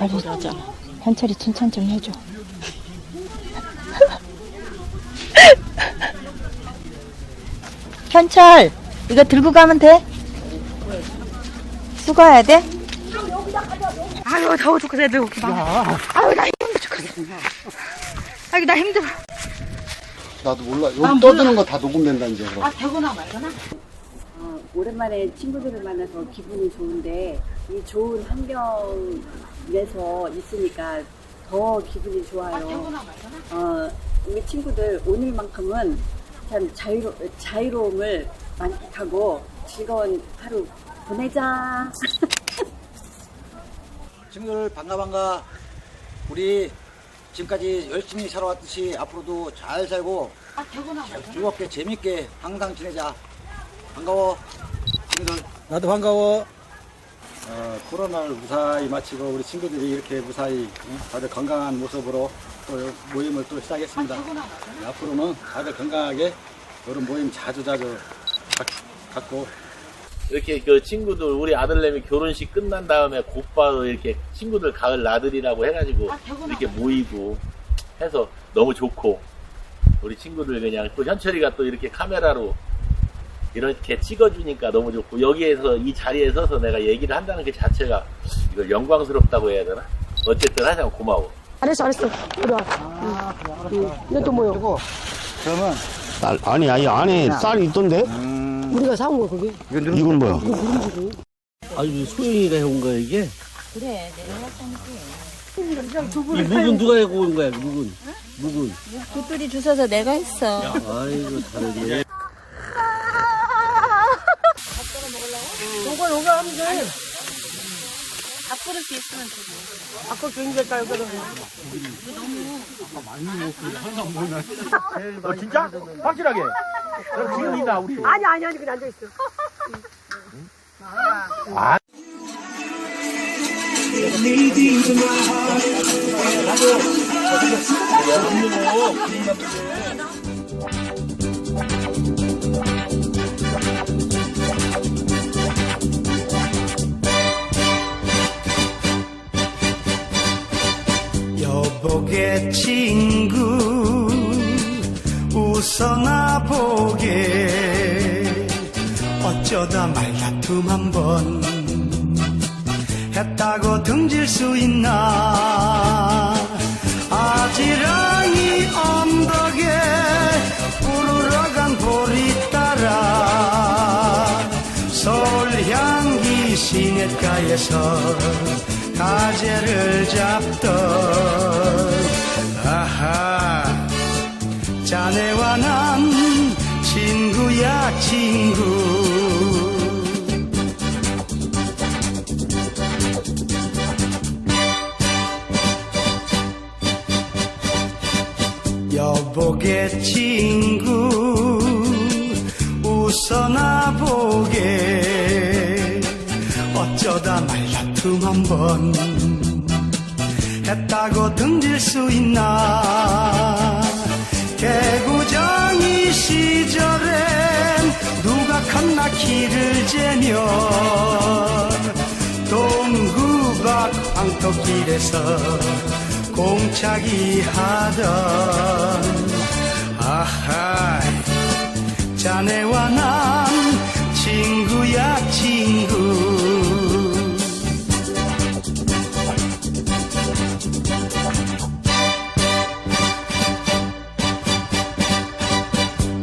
빨리 하자. 현철이 칭찬 좀 해줘. 현철, 이거 들고 가면 돼? 수거해야 돼? 아유 더워 죽겠어 애들 아유 나 힘들어 죽겠어 아유 나 힘들어 나도 몰라. 여기 떠드는 거 다 녹음된다, 이제. 그럼. 아 되거나 말거나 어, 오랜만에 친구들을 만나서 기분이 좋은데 이 좋은 환경에서 있으니까 더 기분이 좋아요. 어, 우리 친구들 오늘만큼은 참 자유로, 자유로움을 만끽하고 즐거운 하루 보내자. 친구들 반가 반가. 우리 지금까지 열심히 살아왔듯이 앞으로도 잘 살고 즐겁게 재밌게 항상 지내자. 반가워 친구들 나도 반가워. 어, 코로나를 무사히 마치고 우리 친구들이 이렇게 무사히 응? 다들 건강한 모습으로 또 모임을 또 시작했습니다. 네, 앞으로는 다들 건강하게 이런 모임 자주 자주 갖- 갖고. 이렇게 그 친구들 우리 아들내미 결혼식 끝난 다음에 곧바로 이렇게 친구들 가을 나들이라고 해가지고 이렇게 모이고 해서 너무 좋고 우리 친구들 그냥 또 현철이가 또 이렇게 카메라로 이렇게 찍어주니까 너무 좋고 여기에서 이 자리에 서서 내가 얘기를 한다는 그 자체가 이걸 영광스럽다고 해야 되나? 어쨌든 하여튼 고마워. 알았어, 알았어. 이리 와. 응. 이것도 뭐요? 그러면 쌀, 아니, 아니, 안에 쌀이 있던데? 우리가 사온 거, 그게. 이건 뭐야? 아니 소영이가 해온 거야 이게? 그래, 내가 했잖지. 이 묵은 누가 해고 온 거야 묵은? 묵은 굿돌이 주워서 내가 했어. 아이고 다르네 요거, 요거 하면 돼. 밥그릇 있으면 되고. 아까 굉장히 깔거든. 진짜? 확실하게? 그럼 지금 있나 우리? 아니, 아니, 아니, 그냥 앉아 있어. 여 보게 친구 웃어나 보게. 어쩌다 말다툼 한번 했다고 등질 수 있나? 아지랑이 언덕에 우르러간 보리 따라 서울 향기 시냇가에서 가재를 잡던 아하 자네와 난 친구야 친구. 여보게 친구 웃어나 보게 말다툼 한번 했다고 등질 수 있나? 개구장이 시절엔 누가 컸나 키를 재며 동구박 황토길에서 공차기 하던 아하 자네와 난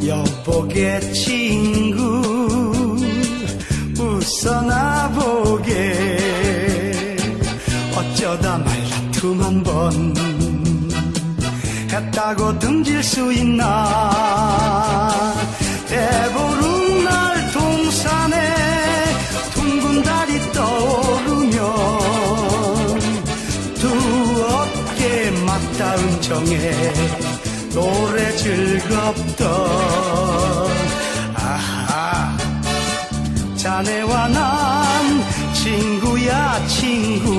여보게 친구 웃어나 보게. 어쩌다 말다툼 한번 했다고 등질 수 있나? 배부른 날 동산에 둥근 달이 떠오르면 두 어깨 맞닿은 정에 노래 즐겁던 아하. 자네와 난 친구야 친구.